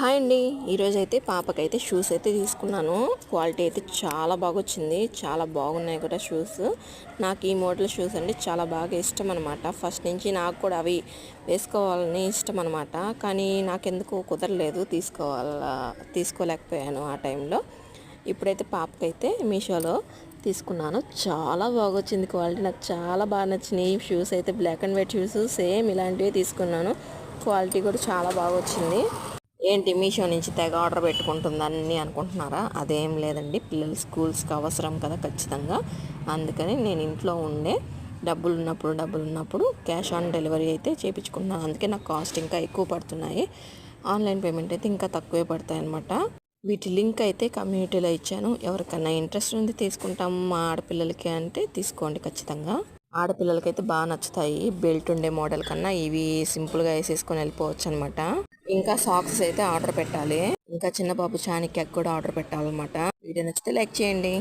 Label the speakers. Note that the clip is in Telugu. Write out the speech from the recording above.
Speaker 1: హాయ్ అండి. ఈరోజు అయితే పాపకైతే షూస్ అయితే తీసుకున్నాను. క్వాలిటీ అయితే చాలా బాగా వచ్చింది చాలా బాగున్నాయి కూడా షూస్ నాకు ఈ మోడల్ షూస్ అంటే చాలా బాగా ఇష్టం అనమాట ఫస్ట్ నుంచి నాకు కూడా అవి వేసుకోవాలని ఇష్టం అనమాట కానీ నాకెందుకు కుదరలేదు తీసుకోవాల తీసుకోలేకపోయాను ఆ టైంలో ఇప్పుడైతే పాపకైతే మీషోలో తీసుకున్నాను. చాలా బాగా వచ్చింది క్వాలిటీ నాకు చాలా బాగా నచ్చినాయి షూస్ అయితే black and white shoes same ఇలాంటివి తీసుకున్నాను. క్వాలిటీ కూడా చాలా బాగా వచ్చింది ఏంటి మీషో నుంచి తెగ ఆర్డర్ పెట్టుకుంటుందని అనుకుంటున్నారా? అదేం లేదండి. పిల్లలు స్కూల్స్కి అవసరం కదా ఖచ్చితంగా. అందుకని నేను ఇంట్లో ఉండే డబ్బులు ఉన్నప్పుడు డబ్బులు ఉన్నప్పుడు క్యాష్ ఆన్ డెలివరీ అయితే చేయించుకున్నాను అందుకే నాకు కాస్ట్ ఇంకా ఎక్కువ పడుతున్నాయి. ఆన్లైన్ పేమెంట్ అయితే ఇంకా తక్కువే పడతాయి అనమాట వీటి లింక్ అయితే కమ్యూనిటీలో ఇచ్చాను. ఎవరికైనా ఇంట్రెస్ట్ ఉంది తీసుకుంటాం మా ఆడపిల్లలకి అంటే తీసుకోండి ఖచ్చితంగా. ఆడపిల్లలకైతే బాగా నచ్చుతాయి. బెల్ట్ ఉండే మోడల్ కన్నా ఇవి సింపుల్గా వేసేసుకొని వెళ్ళిపోవచ్చు అనమాట ఇంకా సాక్స్ అయితే ఆర్డర్ పెట్టాలి. ఇంకా చిన్న బాబు చానికి కూడా ఆర్డర్ పెట్టాలన్నమాట. వీడియో నచ్చితే లైక్ చేయండి.